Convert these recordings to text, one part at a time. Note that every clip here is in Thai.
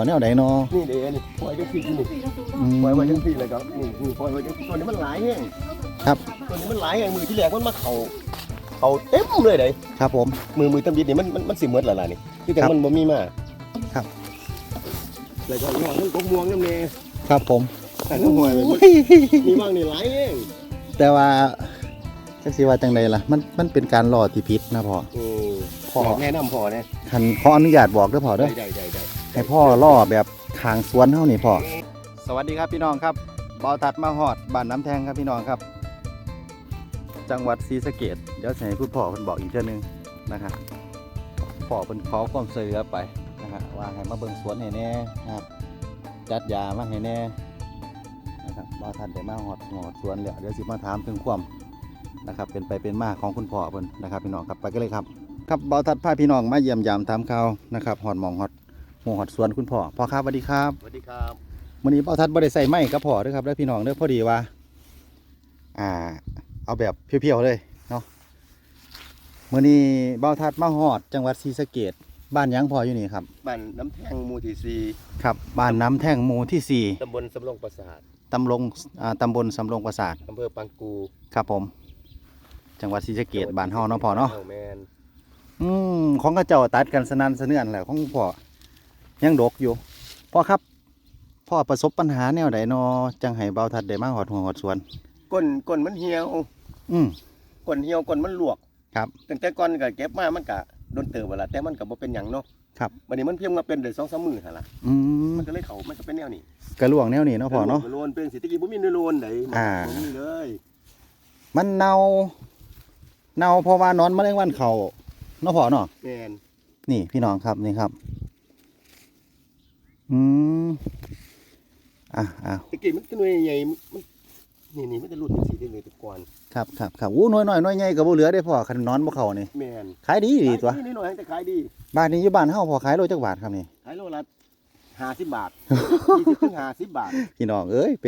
ต่อแนวใดเนาะนี่เด้นี่ปล่อยจังซี่นี่อืมปล่อยไว้จังซี่เลยครับนี่นี่ปล่อยไว้จังซี่ตัวนี้มันหลายแห้งครับตัวนี้มันหลายแห้งมือที่แรกมันมาเข่าเข่าเต็มเลยเด้ครับผม มือมือตำบิดนี่มันมันมันสิหมดแล้วล่ะนี่คือแต่ครับมันบ่มีมาครับ แล้วก็งอกมันก็ม่วงน้ำแน่ครับผม แต่ก็หอยไปหมดมีบ้างนี่หลายแห้งแต่ว่าจักสิว่าจังใดล่ะ มันมันเป็นการล่อที่ผิดนะพ่อ อือพ่อบอกแนะนำพ่อนะคันขออนุญาตบอกเด้อพ่อเด้อได้ได้ได้ ให้พ่อล่อแบบทางสวนเท่านี่พ่อ สวัสดีครับพี่น้องครับเบาตัดมาหอดบ้านน้ำแทงครับพี่น้องครับ จังหวัดศรีสะเกดเดี๋ยวให้คุณพ่อเพิ่นบอกอีกเทื่อนึงนะครับพ่อเพิ่นขอความช่วยเหลือไปนะฮะว่าให้มาเบิ่งสวนให้แน่ครับจัดยามาให้แน่นะครับเบาทันได้มาหอดหอดสวนแล้วเดี๋ยวสิมาถามถึงความนะครับเป็นไปเป็นมาของคุณพ่อเพิ่นนะครับพี่น้องครับไปกันเลยครับ ครับเบาทัดพาพี่น้องมาเยี่ยมยามถามข่าวนะครับหอดหมองหอด หมู่หอดสวนคุณพ่อพ่อครับสวัสดีครับสวัสดีครับวันนี้เป้าทัดบ่ได้ใส่ไม้กับพ่อเด้วยครับแล้วพี่น้องเด้อพอดีว่า อ่า เอาแบบเพียวๆเลยเนาะมื้อนี้เบ้าทัดมาฮอดจังหวัดศรีสะเกษบ้านหยังพ่ออยู่นี่ครับบ้านน้ำแท่งหมู่ที่สี่ครับบ้านน้ำแท่งหมู่ที่ตำบลสำโรงปราสาท4ตำบลอ่าตำบลสำโรงปราสาทอำเภอปางกูครับผม จังหวัดศรีสะเกษบ้านเฮาเนาะพ่อเนาะแมนอืมของกระเจ้าตัดกันสนั่นสะเนื่อนแหละของพ่อ ยังดกอยู่พ่อครับพ่อประสบปัญหาแนวใดเนาะจังให้เบ้าทัดได้มาฮอดหัวฮอดสวนก้นก้นมันเหี่ยวอืมก้นเหี่ยวก้นมันลวกครับตั้งแต่ก่อนก็เก็บมามันก็โดนเติบเวลาแต่มันก็บ่เป็นหยังเนาะครับวันนี้มันเพียงมาเป็นได้2-3มื้อหั่นล่ะอืมมันก็เลยเข้ามันก็เป็นแนวนี้กระลวงแนวนี้เนาะพ่อเนาะโลนเป็นสิตะกี้บ่มีเนื้อโลนไดอ่าบ่มีเลย มันเน่าเน่าเพราะว่านอนแมลงวันเขาเนาะพ่อเนาะแม่นนี่พี่น้องครับนี่ครับ อืมอะอะตะกี้มันก็หน่วยใหญ่มันนี่นี่มันจะหลุดจังซี่ได้เลยแตะก่อนครับครับครับอู้น้อยน้อยน้อยใหญ่กับบ่เหลือได้อพ่อคันนอนบ่เข้านี่แม่นขายดีดีตัวนี่หน่อยแต่ขายดีบ้านนี้อยู่บ้านเฮาพอขายโลจักบาทครับนี่ขายโลละ50บาท20ถึง50บาทพี่น้องเอ้ยไป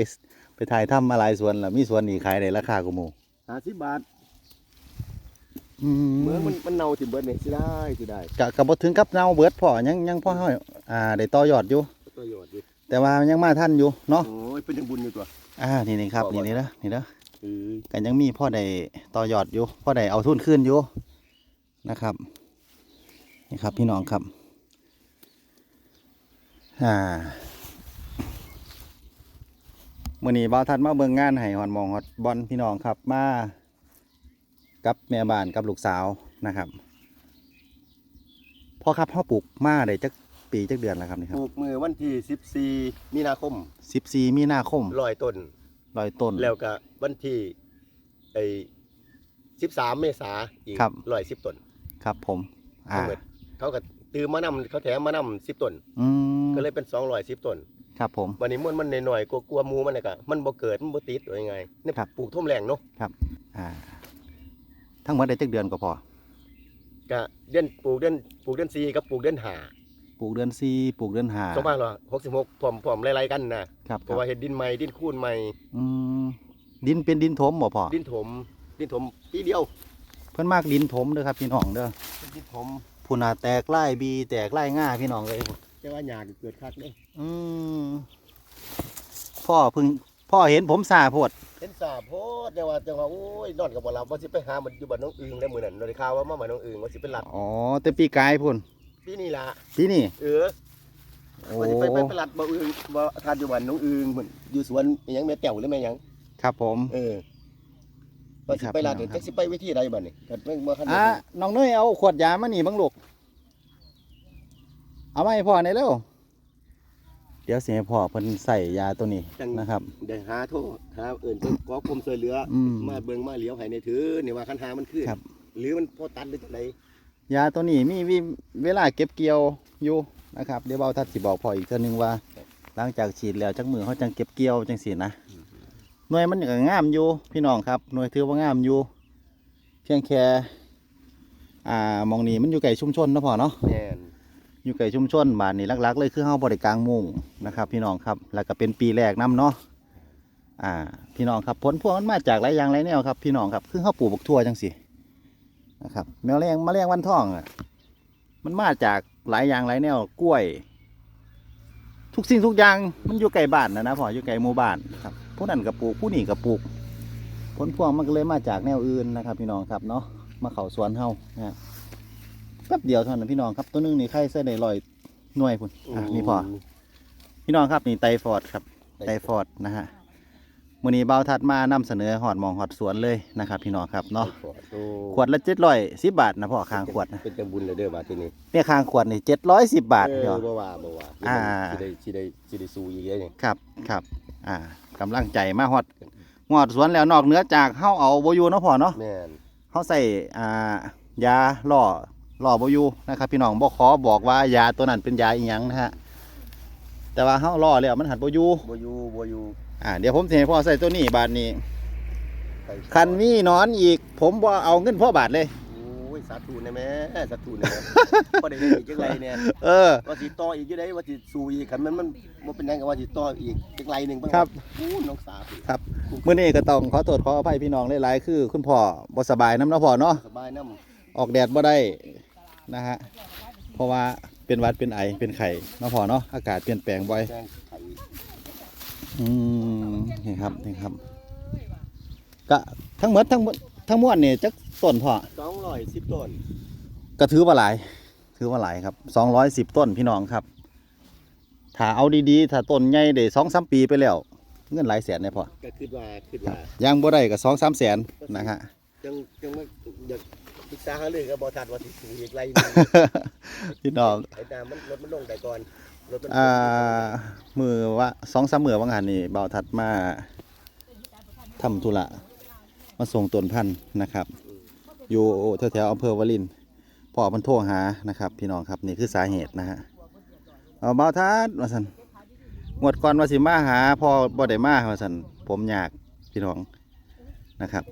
ไปถ่ายทำมาหลายสวนแล้วมีสวนนี่ขายได้ราคากูหมู่50บาทอืเมื่อมมันมันเน่าสิเบิดนี่สิได้สิได้กะกะบ่ถึงกับเน่าเบิดพ่อยังยังพ่อเฮา อ่าได้ต่อยอดอยู่ ประโยชน์อยู่แต่ว่ายังมาทันอยู่เนาะโอ้ยเป็นจังบุญอยู่ตัวอ่านี่นี่ครับพ่อนี่ว่านี่เด้อนี่เด้อเออกันยังมีพ่อใดต่อยอดอยู่พ่อใดเอาทุนขึ้นอยู่นะครับนี่ครับพี่น้องครับอ่ามื่อนี้บ่าวทัดมาเบิ่งงานให้หอนหมองฮอดบอลพี่น้องครับมากับแม่บ้านกับลูกสาวนะครับพ่อครับพ่อปลูกมาได้จัก ปีจักเดือนแล้วครับนี่คปรับลูกมือวันที่ 14 มีนาคมสิบสี่มีนาคมร้อยต้น ร้อยต้น แล้วก็วันที่ไอ้13 เมษาอีกครับ ร้อยสิบต้นครับผม อ่าทั้งหมดเขาก็ตื้อมานำเขาแถมมานำ10ต้นอืมก็เลยเป็น210ต้นครับผม วันนี้มันมันหน่อยๆกลัวๆหมูมันน่ะก็มันบ่เกิดมันบ่ติดหรือยังไงนี่ครับ ปลูกท่วมแรงเนาะอ่า ทั้งหมดได้จักเดือนก็พอ ก็เดือนปลูกเดือนปลูกเดือน4กับปลูกเดือน5 ปลูกเดือนสี่ปลูกเดือนห้า2566พร้อมพร้อมไล่ๆกันนะครับเพครัราะบว่าเฮ็ดดินใหม่ดินคูนใหม่อืมดินเป็นดินถมบ่พอดินถม ดินถมปีเดียว เพิ่นมากดินถมเด้อครับพี่น้องเด้อเป็นดินถมพุ่นน่ะแตกไล่บี แตกไล่ง่าพี่น้องเลยแต่ว่าหญ้าก็เกิดคักเด้อืมพ่อเพิ่งพ่อเห็นผมสาโพดเห็นสาโพดแต่ว่าจังว่าโอ้ยนอนกับบ่หลับว่าสิไปหามันอยู่บ้านน้องอึงได้มื้อนั้นได้ข่าวว่ามาบ้านน้องอึงว่าสิไปลัดอ๋อแต่ปีกายพุ่น ปีนี้ล่ะที่นี่ เออโอ้ว่าสิไปไปไปลัดบ่อึงบ่ทานอยู่บ้านน้องอึงเหมือนอยู่สวนอิหยังแม่แต้วหรือแม่หยังครับผม เออว่าสิไปลัดนี่ครับ จักสิไปวิธีใดบัดนี้ก็เพิ่งบ่คันอะน้องเนยเอาขวดยามานี่บังลูก เอามาให้พ่อหน่อยเร็ว เดี๋ยวสิให้พ่อเพิ่นใส่ยาตัวนี้นะครับ ได้หาโทษหาเอิ้นเพิ่นขอความช่วยเหลือออืม มาเบิ่งมาเหลียวให้ในถือนี่ว่าคันหามันขึ้นครับ หรือมันพอตัดหรือจังได ยาตัวนี้มีวิเวลาเก็บเกี่ยวอยู่นะครับ เดี๋ยวเบาทัดสิบอกพออีกเท่านึงว่า หลังจากฉีดแล้วจักมือเขาจังเก็บเกี่ยวจังสีนะหน่วยมันก็งามอยู่พี่น้องครับหน่วยถือว่างามอยู่ เพียงแค่อ่ามองนี้มันอยู่ไก่ชุมชนเนาะพ่อเนาะแม่นอยู่ไก่ชุมชนบ้านนี้หลักๆ เลยคือเฮาบริกลางมุงนะครับ พี่น้องครับแล้วก็เป็นปีแรกนํเนาะอ่าพี่น้องครับผลพวงมันมาจากหลายอย่างหลายแนวครับพี่น้องครับคือเฮาปลูกบักทั่วจังสิ นะครับแมลงแมลงวันทองอะมันมาจากหลายอย่างหลายแนวกล้วย ทุกสิ่งทุกอย่างมันอยู่ไกลบ้านนะนะพ่ออยู่ไกลหมู่บ้านครับผู้นั้นก็ปลูกผู้นี่ก็ปลูก ผลพวงมันก็เลยมาจากแนวอื่นนะครับ พี่น้องครับเนาะมาเข้าสวนเฮานะฮะแป๊บเดียวเท่านั้นพี่น้องครับตัวหนึงนี่ไข่ใส่ได้ลอยหน่วยพุ่นอะนี่พอพี่น้องครับนี่ไตฟอร์ดครับไตฟอร์ดนะฮะ มื้อนี้เบาทัดมานำเสนอหอดหมองหอดสวนเลยนะครับ พี่น้องครับเนาะโอ้ขวดละเจ็ดร้อยสิบบาทนะพ่อคางขวดนะเป็นจังบุญเลยเด้อบาดทีนี้เนี่ยคางขวดนี่เจ็ดร้อยสิบบาทเอพี่น้อองบ่ว่าบ่ว่าอ่าสิได้สิได้สิได้สู้อีกเด้นี่ครับครับอ่ากำลังใจมาฮอดฮอดสวนแล้วนอกเหนือจากเฮาเอาโบอยูเนาะพ่อเนาะแม่นเฮาใส่อ่ายาล่อล่อโบอยูนะครับ พี่น้องบ่ขอบอกว่ายาตัวนั้นเป็นยาอีหยังนะฮะแต่ว่าเฮาล่อแล้วมันหัดโบอยูบ่อยู่บ่อยู่ อ่าเดี๋ยวผมสิให้พ่อใส่ตัวนี้บาทนี้ไปคันมีหนอนอีก ผมบ่เอาเงินพ่อบาทเลยโอ้ยสาธุนะแม่สาธุนะแม่บ่ได้เฮ็ดอีกจังไรเนี่ยเออว่าสิต่ออีกอยู่ได้ว่าสิสู้อีกคันมันมันบ่เป็นหยังก็ว่าสิต่ออีกจังไรหนึงเงครับ อู้น้องสาวครับมื้อนี้ก็ต้องขอโทษขออภัยพี่น้องหลายๆคือ คุณพ่อบ่สบายน้ำเนาะพ่อเนาะสบายน้ออกแดดบ่ได้นะฮะเพราะว่าเป็นหวัดเป็นไอเป็นไข่เนาะพอเนาะอากาศเปลี่ยนแปลงบ่อยำแจ้งไข่ อืมนี่ครับนี่ครับก็ทั้งหมดทั้งหมดทั้งมวลนี่จักต้นพอ210ต้นก็ถือว่าหลายถือว่าหลายครับ210ต้นพี่น้องครับ ถ้าเอาดีๆ ถ้าต้นใหญ่ได้2-3ปีไปแล้ว เงินหลายแสนเนี่ยพอก็คิดว่าคิดครัว่าบยังบ่ได้ก็2-3แสนนะฮะจังจังว่าอยากปรึกษาหารือกับบ่ทันว่าสิสู้อีกไรหนึงพี่น้องไอ้ตามมันรถมันลงได้ก่อนรถมัน อ่ามือว่าสองสามมือว่างานนี่เบาทัดมาทำธุระมาส่งตวนพันธุ์นะครับ อยู่แถวๆอำเภอวลินพ่อมันโทรหานะครับ พี่น้องครับนี่คือสาเหตุนะฮะเอาเบาทัดว่าสันงวดก่อนว่าสิมาหาพ่อบ่ได้มาว่าสันผมอยากพี่น้องนะครับ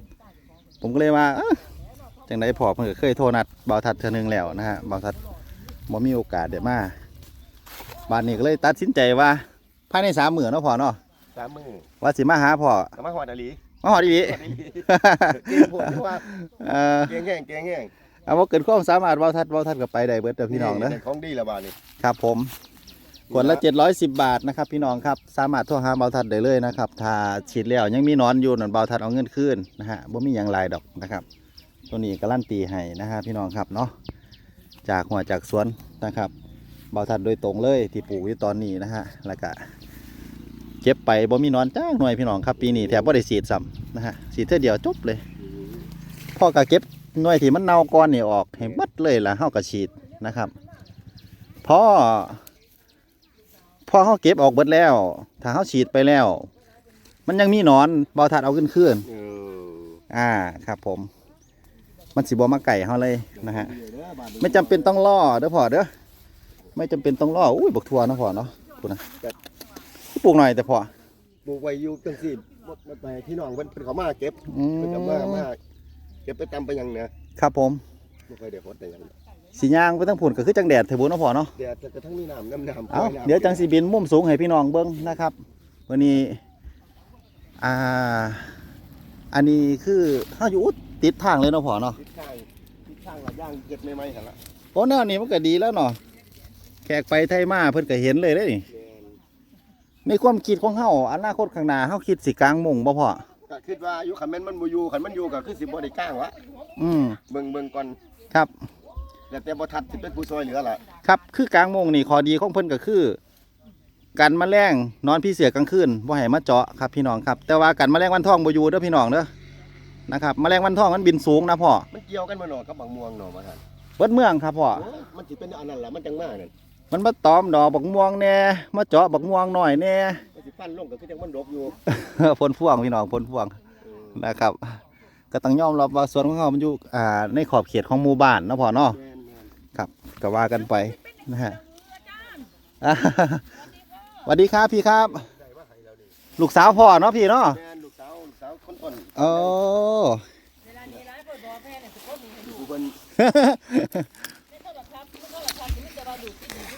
ผมก็เลยว่าจังไดพ่อเพิ่นก็เคยโทรนัดเบาทัดเทื่อนึงแล้วนะฮะเบาทัดบ่มีโอกาสได้มา บ้านนี้ก็เลยตัดสินใจว่าภายในสามหมื่นเนาะพ่อเนาะสามมือว่าสิมาหาพ่อก็มาฮอดอลีมาหอดอีหลีฮอดอลีเก่งโพดที่ว่าเอ่อเก่งแห้งเก่งแห้งเอาว่าเกิดความสามารถเว้าทัดเว้าทัดกับไปได้เบิดเด้อพี่น้องเด้อของดีละบาดนี่ครับผมขวดละ 710 บาทนะครับ พี่น้องครับสามารถโทรหาเบาทัดได้เลยนะครับถ้าฉีดแล้วยังมีหนอนอยู่นั่นเบาทัดเอาเงินคืนนะฮะบ่มีหยังหลายดอกนะครับ ตัวนี้การันตีให้นะฮะพี่น้องครับเนาะจากหัวจากสวนนะครับ เบาทัดโดยตรงเลยที่ปลูกอยู่ตอนนี้นะฮะแล้วก็เก็บไปบ่มีหนอนจ้าหน่วยพี่น้องครับปีนี้แทบบ่ได้ฉีดซ้ำนะฮะฉีดเท่อเดียวจบเลยพ่อก็เก็บหน่วยที่มันเน่าก่อนนี่ออกให้หมดเลยล่ะเฮาก็ฉีดนะครับพอพอเฮาเก็บออกเบิดแล้ว ถ้าเฮาฉีดไปแล้ว มันยังมีหนอนบ่ทัดเอาขึ้นคืนเอออ่าครับผม มันสิบ่มาไก่เฮาเลยนะฮะ ไม่จำเป็นต้องล่อเด้อพ่อเด้อ ไม่จำเป็นต้องล่ออุ้ยบักทัวเนาะพ่อเนาะพูดนะปลูกหน่อยแต่พ่อปลูกไว้อยู่จังซี่บ่บ่ไปพี่น้องเพิ่นเพิ่นเขามาเก็บอืเพิ่นก็มามามเก็บไปตำไปหยังเนี่ยครับผมบ่ค่อยได้ฮอดได้หยังสีย่างไปทั้งผุนก็คือจังแดดเถอะบุเนาะพ่อเนาะแดดกระทั่งมีน้ำน้ำน้ำเอาปล่น้ำเดี๋ยวจังสีบินมุมสูงให้พี่น้องเบิ้งนะครับ วันนี้อ่าอันนี้คือเฮาอยู่ติดทางเลยเนาะพ่อเนาะทิศทางทิศทางละย่างเก็บใหม่ๆหั่นล่ะโอ้แนวนี้มันก็ดีแล้วเนาะแขกไปไทยมาเพิ่นก็เห็นเลยเด้นี่แม่นในความคิดของเฮาอนาคตข้างหน้าเฮาคิดสิกลางมุงบ่พ่อก็คิดว่าอยู่คันแม่นมันบ่อยู่คันมันอยู่ก็คือสิบ่ได้ก้างวะอืมเบิ่งเบิ่งก่อนครับแล้วแต่บ่ทัดสิเป็นผู้ช่วยเหลือล่ะครับ คือกลางมุงนี่ข้อดีของเพิ่นก็คือกันแมลงนอนพี่เสือกลางคืนบ่ให้มาเจาะครับพี่น้องครับ แต่ว่ากันแมลงวันทองบ่อยู่เด้อพี่น้องเด้อนะครับแมลงวันทองมันบินสูงนะพ่อมันเกี่ยวกันบ่เนาะกับบางม่วงเนาะว่าท่านเบิดเมืองครับพ่อโอ้ยมันสิเป็นอันนั้นล่ะมันจังมานั่น มันมาตอมดอกบักม่วงแหน่มาเจาะบักม่วงหน่อยแหน่มันสิปั้นลงก็คือจังมันดกอยู่พนพ่วงพี่น้องพนพ่วงเออนะครับ ก็ต้องยอมรับว่าสวนของเขามันอยู่อ่าในขอบเขตของหมู่บ้านเนาะพ่อเนาะแม่นแม่นครับก็ว่ากันไปนะฮะอ่าสวัสดีครับพี่ครับได้ว่าให้เราดิลูกสาวพ่อเนาะพี่เนาะแม่นลูกสาวลูกสาวคนอ่อนโอ้ เวลานี้ร้ายเปิดบอแพ้เนี่ยสุดก็มีให้ดู ผู้เพิ่น ไม่เท่าหรอกครับไม่เท่าหรอกครับที่มันจะเราดูที่ดีที่ไม่เ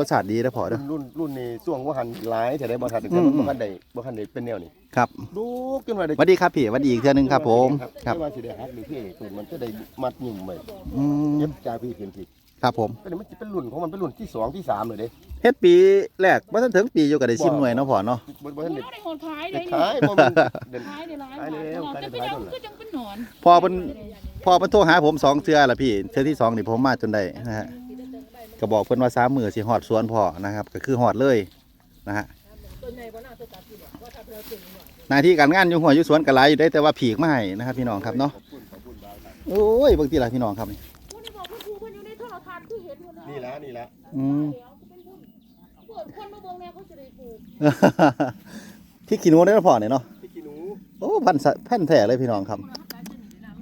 รสชาติดีนะพ่อเด้อ รุ่นรุ่นนี้ช่วงว่าหันหลายแต่ได้บ่ทันแต่อืม บ่ทันได้บ่ทันได้เป็นแนวนี้ครับลูกจนว่าได้สวัสดีครับพี่สวัสดีอีกเทื่อนึงครับ ผมครับไม่ว่าสิได้ฮักหรือพี่ตูนมันจะได้มัดยุ่มไว้อืมเย็บจากพี่เห็นพี่ครับผมก็นี่มันสิเป็นรุ่นของมันเป็นรุ่นที่สองที่สามเลยเด้เฮ็ดปีแรกบ่ทันถึงปีอยู่ก็ได้ชิมหน่วยเนาะพ่อเนาะ บ่บ่มัทันนได้ได้หดขายได้ได้ขายบ่มันเดินขายได้หลายขายได้แล้วบาทขายได้แต่หลายพี่ต้น้อนงน่ะก็จังเป็นหนอนพอเพิ่น พอเพิ่นโทรหาผมสองเทื่อละพี่เทื่อที่สองนี่ผมมาจนได้นะฮะ ก็บอกเพิ่นว่าสามมื้อสิฮอดสวนพ่อนะครับ ก็คือฮอดเลยนะฮะต้นใหญ่บ่น่าจะตัดอยู่หรอกว่าถ้าเราเก่งหน่อยหน้าที่การงานอยู่หัวอยู่สวนก็หลายอยู่ได้แต่ว่าผีกมาให้นะครับ พี่น้องครับเนาะขอบคุณขอบคุณบ่าวครับโอ้ยเบิ่งทีละพี่น้องครับนี่ผู้นี่บอกผู้ครูเพิ่นอยู่ในโทรทัศน์คือเห็นหมดเลยนี่ละนี่ละอืมเปิดคนมาเบิ่งแม่เขาจะได้ปลูกพี่ขี้หนูได้อพ่อเนี่ยเนาะพี่กินหนูโอ้พันสะแผ่นแท้เลยพี่น้องครับ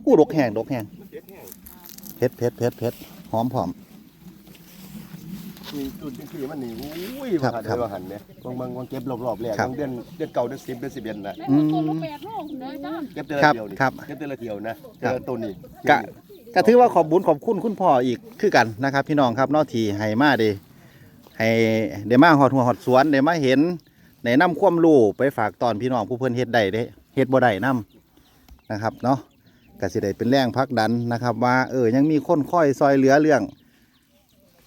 อู้ดกแห้งดกแห้งมันเผ็ดแห้งเผ็ดเผ็ดเผ็ดเผ็ดหอมผอม นี่จุดจังซี่มันนี่อุ้ยครับว่าหันครับว่าหันเนี่ยบางบางบางเก็บรอบๆแรกครับ บางเดือนเดือนเก่าเดือน10เดือน11น่ะแม่คนต้นละแปดโลเลยจ้าเก็บแต่ละครับเดียวนี่ครับเก็บแต่ละเดียวนะคแต่รับละต้นนี่กะ ก็ถือว่าขอบบุญขอบคุณคุณพ่ออีกคือกันนะครับ พี่น้องครับเนอกที่ให้มาเด้ให้ได้มาหอดหัวหอดสวนได้มาเห็นได้นำความรู้ไปฝากตอนพี่น้องผู้เพิ่นเฮ็ดได้เด้เฮ็ดบ่ได้นํนะครับเนาะก็สิได้เป็นแรงผลักดันนะครับ ว่าเออยังมีคนคอยซอยเหลือเรื่อง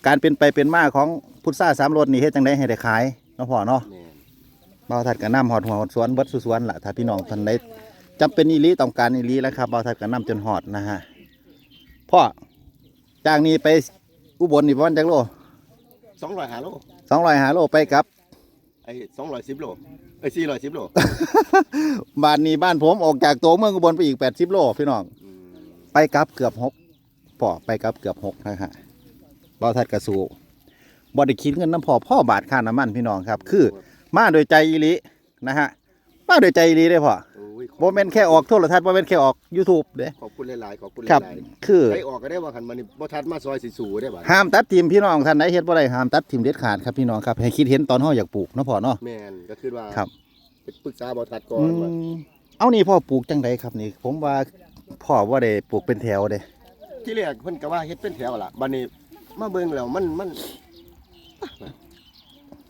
การเป็นไปเป็นมาของพุทธาสามรสนี่เฮ็ดจังไดให้ได้ขายเนาะพ่อเนาะแม่นบ่าวทัดก็นำหอดหัวหอดสวนเบิดสุสวนล่ะถ้าพี่น้องท่านใดจำเป็นอีหลีต้องการอีหลีแล้วครับบ่าวทัดก็นำจนหอดนะฮะพ่อจากนี้ไปอุบลนี่ประมาณจักโล200หาโล200หาโลไปกับ ไอ้210โลไอ้410โลบ้านนี้บ้านผมออกจากตัวเมืองอุบลไปอีก80โลพี่น้อง อืมไปกลับเกือบ6พ่อไปกลับเกือบ6นะฮะ บ่าวทัดก็สู้บ่ได้คิดเงินน้ำพ่อพ่อบาทค่าน้ำมันพี่น้องครับ คือมาโดยใจอีหลีนะฮะมาโดยใจอีหลีได้อพ่อโอ้ยขอบบ่แม่นแค่ออกโทรทัศน์บ่แม่นแค่ออก YouTube เด้ขอบคุณหลายๆขอบคุณหครับ ลายคือๆไปออกก็ได้ว่าคันมันนี่บ่ทันมาซอยสิสู่ได้บ่ห้ามตัดทีมพี่น้องท่านใดเฮ็ดบ่ได้ห้ามตัดทีมเด็ดขาดครับพี่น้องครับให้คิดเห็นตอนเฮาอยากปลูกเนาะพ่อเนาะ แม่นก็คือว่าครับ ไปปรึกษาบ่ทัดก่ออืนว่า มเอานี่พ่อปลูกจังไดครับนี่ ผมว่าพ่อบ่ได้ปลูกเป็นแถวเด้ ที่แรกเพิ่นก็ว่าเฮ็ดเป็นแถวล่ะบัดนี้ มาเบิ่งแล้วมันมัน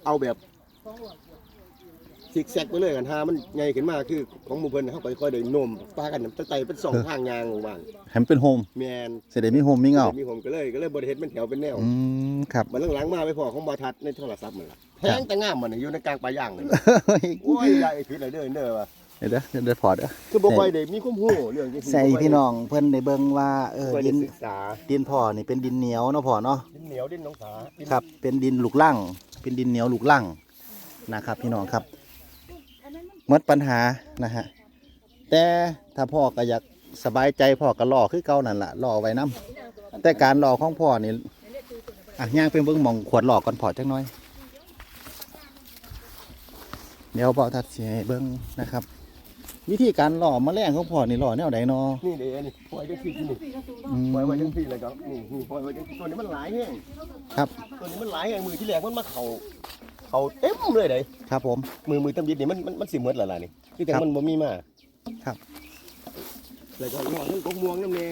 เอาแบบซิกแซกไปเลยกันหามันใหญ่ขึ้นมาคือของหมู่เพิ่นเฮาก็ค่อยได้โน้มปากันตั้งแต่เป็นสองทางยางว่างให้มันเป็นโฮมๆแม่นสิได้มีโฮมมีเงามีผมก็เลยก็เลยบ่ได้เฮ็ดเป็นแถวเป็นแนวอืมครับมันหลังๆมาไปพอของบ่ทัดในโทรศัพท์มันล่ะแพงแต่งามมันน่ะอยู่ในกลางป่าย่างเลยเฮ้ยโอ้ยยายผิดเลยเด้อเด้อว่า เดี๋ยวเด้อเดี๋ยวเดี๋ยวพอเด้อ คือบ่ค่อยได้มีความรู้เรื่องจังซี่ใส่พี่น้องเพิ่นได้เบิ่งว่าเออบ่ค่อยดิได้นศึกษาดินพ่อนี่เป็นดินเหนียวเนาะพ่อเนาะ ดินเหนียวดินหนองสาดินครับ เป็นดินลูกลังเป็นดินเหนียวลูกลังนะครับ พี่น้องครับหมดปัญหานะฮะ แต่ถ้าพ่อก็อยากสบายใจพ่อก็รอคือเก่านั่นล่ะรอไว้นํแต่การรอของพ่อนี่อะย่างเป็นเบิ่งหมองขวดหลอกก่อนพอจักหน่อย เดี๋ยวพ่อทัดสิให้เบิ่งนะครับ วิธีการหล่อแมลงของพ่อนี่หล่อแนวใดเนาะนี่เด้นี่ปล่อยจังซี่นี่อืมปล่อยไว้จังซี่เลยครับนี่นี่ปล่อยไว้จังซี่ตัวนี้มันหลายแฮงครับตัวนี้มันหลายแฮงมือที่แรกมันมาเข้าเข้าเต็มเลยเด้ครับผม มือมือตำบิดนี่มันมันมันสิหมดแล้วล่ะนี่คือแต่ครับมันบ่มีมาครับ แล้วก็งอทั้งกกม่วงน้ำแน่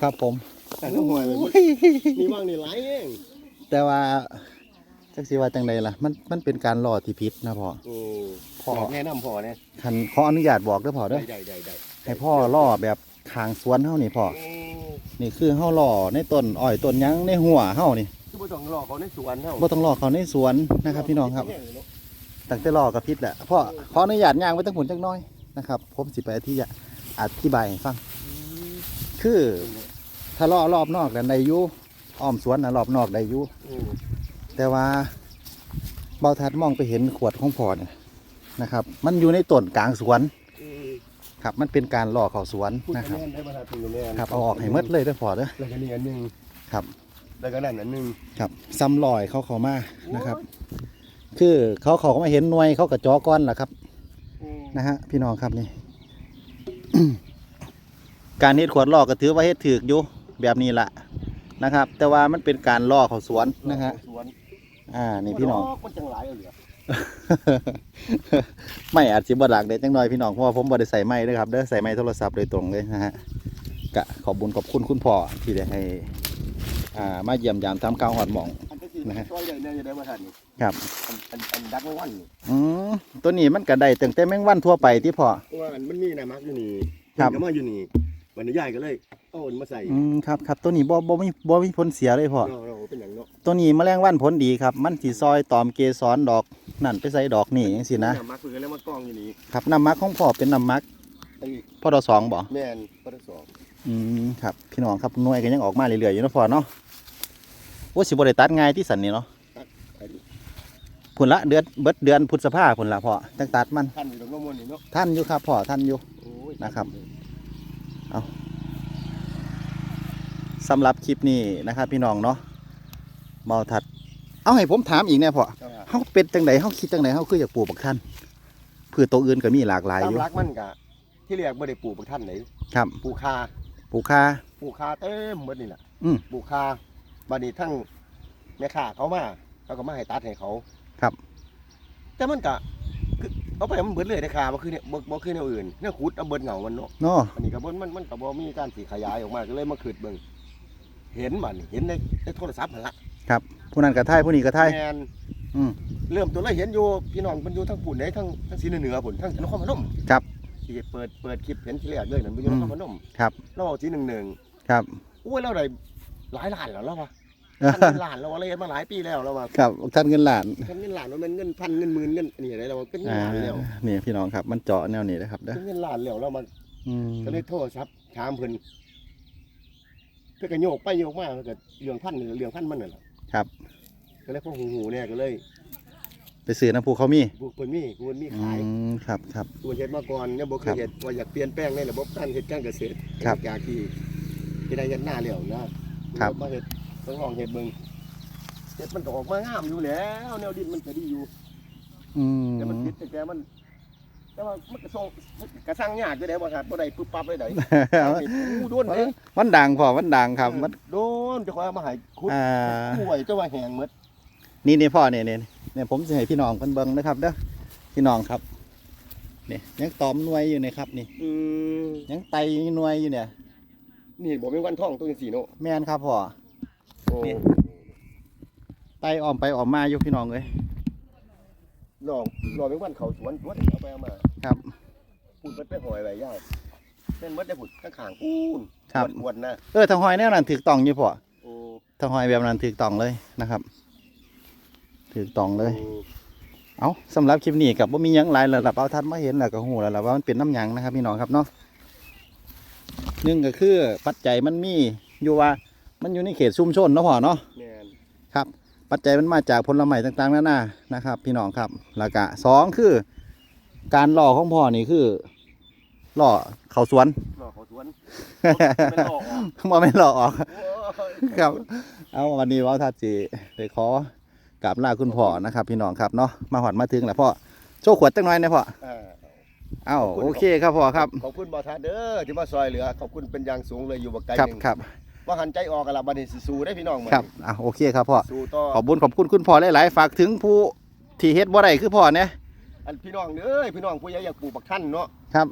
ครับผมแต่น้ำหอยไว้หมดนี่ว่างนี่หลายแฮงแต่ว่า จักสิว่าจังใดล่ะ มันมันเป็นการหล่อที่ผิดนะพ่อโอ้พ่อ บอกแนะนำพ่อเนี่ยคันขออนุญาตบอกเด้อพ่อเด้อได้ได้ได้ให้พ่อล่อแบบทางสวนเฮานี่พ่อโอ้นี่คือเฮาล่อในต้นอ้อยต้นหยังในหัวเฮานี่คือบ่ต้องรอเขาในสวนเฮาบ่ต้องล่อเขาในสวนนะครับ พี่น้องครับ ตั้งแต่ล่อกับพิษแหละพ่อขออนุญาตย่างไว้ตั้งผลจักหน้อยนะครับผมสิไปอธิยะอธิบายให้ฟัง คือถ้าล่อรอบนอกกันได้อยู่อ้อมสวนนะรอบนอกได้อยู่ อืม แต่ว่าเบาทัดมองไปเห็นขวดของพ่อเนี่ยนะครับ มันอยู่ในต้นกลางสวนอืมครับ มันเป็นการล่อเข้าสวนพูดนะคกัรันบแม่นได้บ่ทันพูดกันแม่นครับ เอาออกให้หมดเลยเด้อพ่อเด้อแล้วก็นี่อันหนึงครับ แล้วก็นั่นอันหนึงครับซ้ำลอยเขาเขามานะครับ คือเขาเขาก็มาเห็นหน่วยเขากระจอก้อนแหละครับอืมนะฮะพี่น้องครับนี่ การเฮ็ดขวดลอกก็ถือว่าเฮ็ดถือกอยู่แบบนี้ละนะครับ แต่ว่ามันเป็นการล่อเขาสวนนะฮะสวน อ่า นี่พี่น้องมันจังหลายเอาเหลือไม่อาจสิบ่ดักเด็ดจังหน่อยพี่น้องเพราะว่าผมบ่ได้ใส่ไม้เด้อครับเด้อใส่ไม้โทรศัพท์โดยตรงเลยนะฮะกะขอบบุญขอบคุณคุณพ่อที่ได้ให้อ่ามาเยี่ยมยามทำกาวหอดหมอง อันที่นะฮะซอยได้เนี่ยจะได้บ่ทันนี่ครับ อันอันอันดักวันนี่อืมตัวนี้มันก็ได้ตั้งแต่แมงวันทั่วไปที่พ่อ เพราะว่าอันมันมีน้ำมักอยู่นี่ครับมันก็มาอยู่นี่ วันนี้ยายก็เลยเอาเอาอันมาใส่อืมครับครับตัวนี้บ่บ่มีบ่มีผลเสียเลยพ่อเนาะเราเป็นหยังเนาะตัวนี้แมลงวันผลดีครับ มันสีซอยตอมเกสรดอกนั่นไปใส่ดอกนี่จังซี่นะมาคุยกันแล้วมากองอยู่นี่ครับน้ำมักของพ่อเป็นน้ำมักไอ้พ่อดอสองบ่แม่นปตสองอืมครับพี่น้องครับหน่วยก็ยังออกมาเรื่อยๆอยู่เนาะพ่อเนาะโอ้สิบ่ได้ตัดง่ายที่สันนี่เนาะไอ้นี่พุ่นละเดือนเบิดเดือนพฤษภาพุ่นละพ่อจังตัดมัน ท่านอยู่ตรงโน้นมนนี่เนาะท่านอยู่ครับพ่อท่านอยู่ โอ้ยนะครับ สำหรับคลิปนี้นะครับ พี่น้องเนาะเมาทัด เอาให้ผมถามอีกแน่พ่อแต่ว่าเฮาเป็นจังไดเฮาคิดจังไดเฮาคืออยากปลูกบักท่านพืชตัวอื่นก็มีหลากหลายตาอมยู่รักมันกะที่เรียกบ่ได้ปลูกบางท่านไหนครับปลูกคาปลูกคาปลูกคาเต็มหมดนี่แหละอืมปลูกคาบัดนี้ทั้งแม่ค้าเขามาเขาก็มาให้ตัดให้เขาครับ แต่มันกะคือ เอาไปมันเบิดเลยได้คาบ่คือเนี่ยบ่บ่คือแนวอื่นเนี่ยขุดเอาเบิดเหงามันเนาะเนาะอันนี้ก็บ่มันมันก็บ่มีการสิขยายออกมาก็เลยมาขืดเบิ่งเห็นบัดนี้เห็นในในโทรศัพท์หั่นละผู้นั้นก็ทายผู้นี้ก็ทายแม่นอืม เริ่มตัวแล้วเห็นอยู่พี่น้องมันอยู่ทั้งปุ่นไหนทั้งทั้งสีเหนือๆพุ่นทั้งนครพนมครับที่เปิดเปิดคลิปเห็นที่แรกเลยนั่นมันอยู่นครพนมครับ เราเอาสีหนึ่งหนึ่งครับโอ้ยเราได้หลายล้านแล้วเราวะ พันเงินล้านเราอะไรมาหลายปีแล้วเราว่าครับท่านเงินล้านเงินล้านมันเป็นเงินพันเงินหมื่นเงินอันนี้อะไรเราเป็นเงินอ่าล้านแล้วนี่พี่น้องครับ มันเจาะแนวนี้นะครับเด้อเป็นเงินล้านแล้วเรามาอืมก็เลยโทษครับถามเพิ่นเพื่อก็โยกไปโยกมาแล้วก็เรื่องพันเรื่องพันมันนั่นแหละครับ ก็เลยพวกหูหูเนี่ยก็เลย ไปซื้อน้ำผู้เขามีบุกเพิ่นมีกูเพิ่นมีอืขายมครับครับตัวเฮ็ดมาก่อนเนี่ยบ่เคครัยบเฮ็ดว่าอยากเปลี่ยนแปลงในระบบการเฮ็ดการเกษตรครับจากที่ที่ได้เฮ็ดหน้าแล้วนะครับมาเฮ็ด ต้องลองเฮ็ดเบิ่งเฮ็ดมันก็ออกมางามอยู่แล้ว แนวดินมันก็ดีอยู่อืมแต่มันผิดแต่แกมัน แต่ว่ามันก็ส่งมันกระสั่งยากอยู่เด้บ่ครับบ่ได้ปึ๊บปั๊บเลยได้อู้โดนเด้มันดังพอมันดังครับมันโดนจะคอยเอามาให้คุดอ่า ป่วยจะว่าแห้งหมดนี่นี่พ่อเนี่ยเนี่ยเนี่ยผมจะให้พี่น้องเพิ่นเบิ่งนะครับเด้อพี่น้องครับนี่ยังตอมหน่วยอยู่นะครับนี่อืมยังไตหน่วยอยู่เนี่ยนี่บ่เป็นวันท่องตัวจังซี่เนาะแม่นครับพ่อโอ้ นี่ไตอ้อมไปอ้อมมาอยู่พี่น้องเลยลองลองเป็นวันเขาสวนสวนเอาไปเอามาครับพูดมันไปหอยไว้ยากเป็นมดได้ผุดข้างๆปูนครับอ้วนๆนะเออทางหอยแนวนั้นถูกต้องอยู่พ่อโอ้ทางหอยแบบนั้นถูกต้องเลยนะครับถูกต้องเลย เอาสำหรับคลิปนี้กับว่ามีหยังหลายแล้วล่ะเอาทัดมาเห็นแล้วก็หูแล้วล่ะว่ามันเป็นน้ำหยังนะครับพี่น้องครับเนาะหนึ่งก็คือปัจจัยมันมีอยู่ว่า มันอยู่ในเขตชุมชนเนาะพ่อเนาะแม่นครับ ปัจจัยมันมาจากผลไม้ต่างๆนานานะครับ พี่น้องครับแล้วก็สองคือ การล่อของพ่อนี่คือล่อเขาสวนรอเขาสวนไม่รอออกมาไม่นล่อออก โอ้ยครับ เอาวันนี้ว่าทัดจีไปขอกราบลาคุณพ่อนะครับ พี่น้องครับเนาะมาหอดมาถึงแล้วพ่อโชว์ขวดจังหน่อยนะพ่ออ่าเอ้าโอเคครับพ่อครับขอบคุณบอทาเด้อที่มาซอยเหลือ ขอบคุณเป็นอย่างสูงเลยอยู่บักไกลครับหนึ่งครับ ว่าหันใจออกกันละบัดนี้สิสู้ได้พี่น้องมื้อครับนี้อะโอเคครับพ่อสู้ต่อขอบคุญขอบคุณคุณพ่อหลายๆฝากถึงผู้ที่เฮ็ดบ่ได้คือพ่อเนี่ยอันพี่น้องเด้อพี่น้องผู้ใหญ่อยากปลูกบักท่านเนาะครับ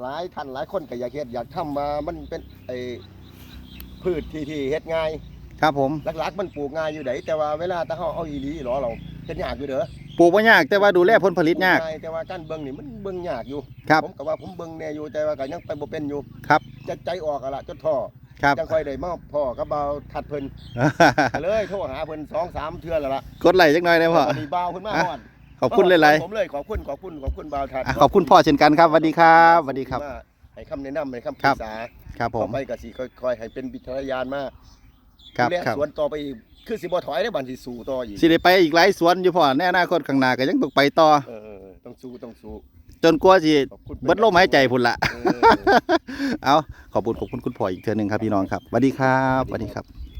หลายท่านหลายคนก็อยากเฮ็ดอยากทำมามันเป็นไอ้พืชที่ที่เฮ็ดง่าย ครับผมหลักๆมันปลูกง่ายอยู่ไดแต่ว่าเวลาถ้าเฮาเอาอีหลีหรอเราเฮ็ดยากอยู่เด้อปลูกบ่ยากแต่ว่าดูแลผลผลิตยาก ปลูแต่ว่าการเบิ่งนี่มันเบิ่งยากอยู่ ครับ ผมก็ว่าผมเบิ่งแน่อยู่แต่ว่าก็ยังไปบ่เป็นอยู่ครับ จะใจออกอะล่ะจนท้อ ครับ จังค่อยได้มาพ่อกับเบาทัดเพิ่นก็เลยโทรหาเพิ่น2 3เทื่อแล้วล่ะกดไลค์จักหน่อยนะพ่อวันนี้เบาเพิ่นมาฮอดขอบคุณหลายผมเลยขอบคุณขอบคุณขอบคุณเบาทัดๆอะขอบคุณพ่อเช่นกันครับสวัสดีครับสวัสดีครับที่มาให้คำแนะนำให้คำปครัรึบกษาครับผต่อมไปก็สิค่อยๆให้เป็นวิทยานมาครับดูแลครับสวนต่อไปอีกคือสิบ่ถอยได้บัดสิสู้ต่ออีกสิได้ไปอีกหลายสวนอยู่พ่อในอนาคตข้างหน้าก็ยังต้องไปต่อเออๆต้องสู้ต้องสู้ จนกว่าสิขอบคุณเบิดลมหายใจพุ่นละเออ เอาขอบคุณขอบคุณคุณพ่ออีกเทื่อหนึงครับพี่น้องครับสวัสดีครับสวัสดีครับ